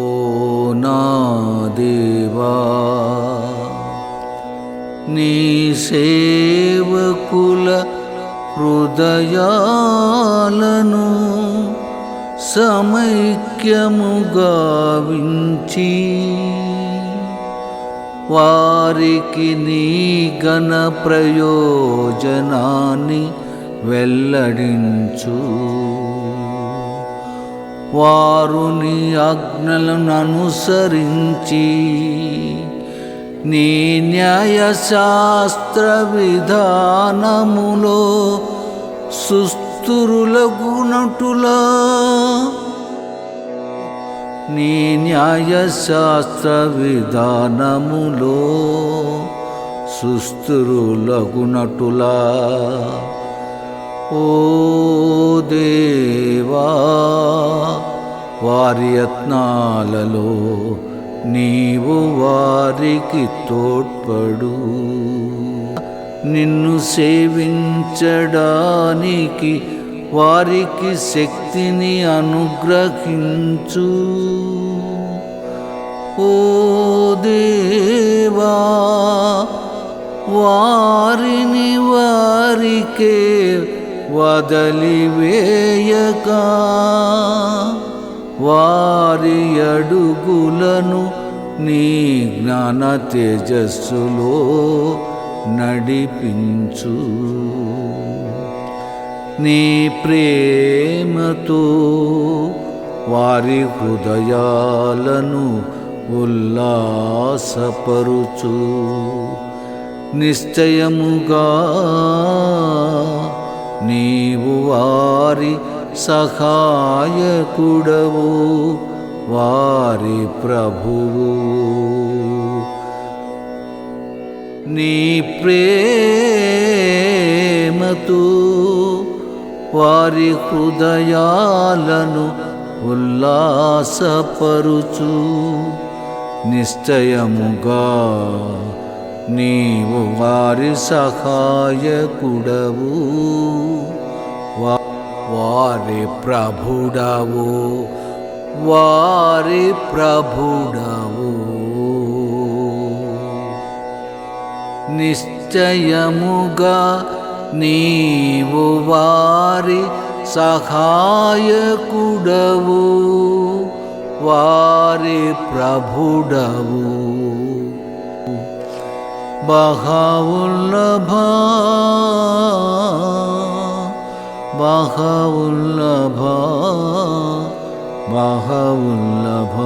ఓ నా దేవా నీ సేవకుల హృదయాలను సమైక్యముగా వించి వారికి నీ గణ ప్రయోజనాన్ని వెల్లడించు. వారు నీ ఆజ్ఞలను అనుసరించి నీ న్యాయశాస్త్ర విధానములో సుస్థురులగునటులా నీ న్యాయశాస్త్ర విధానములో సుస్థురులగునటులా ఓ దేవా వారి యత్నాలలో నీవు వారికి తోడ్పడు. నిన్ను సేవించడానికి వారికి శక్తిని అనుగ్రహించు. ఓ దేవా వారిని వారికే వదలివేయక. వారి అడుగులను నీ జ్ఞాన తేజస్సులో నడిపించు. నీ ప్రేమతో వారి హృదయాలను ఉల్లాసపరుచు. నిశ్చయముగా నీవు వారి సహాయకుడవు వారి ప్రభువు. నీ ప్రేమతో వారి హృదయాలను ఉల్లాసపరుచు. నిశ్చయముగా నీవు వారి సహాయకుడవు. వా- వారి ప్రభుడవు. వారి ప్రభుడవు. నిశ్చయముగా నీవు వారి సహాయకుడవు. వారి ప్రభుడవు. বাহাউল্লভ বাহাউল্লভ বাহাউল্লভ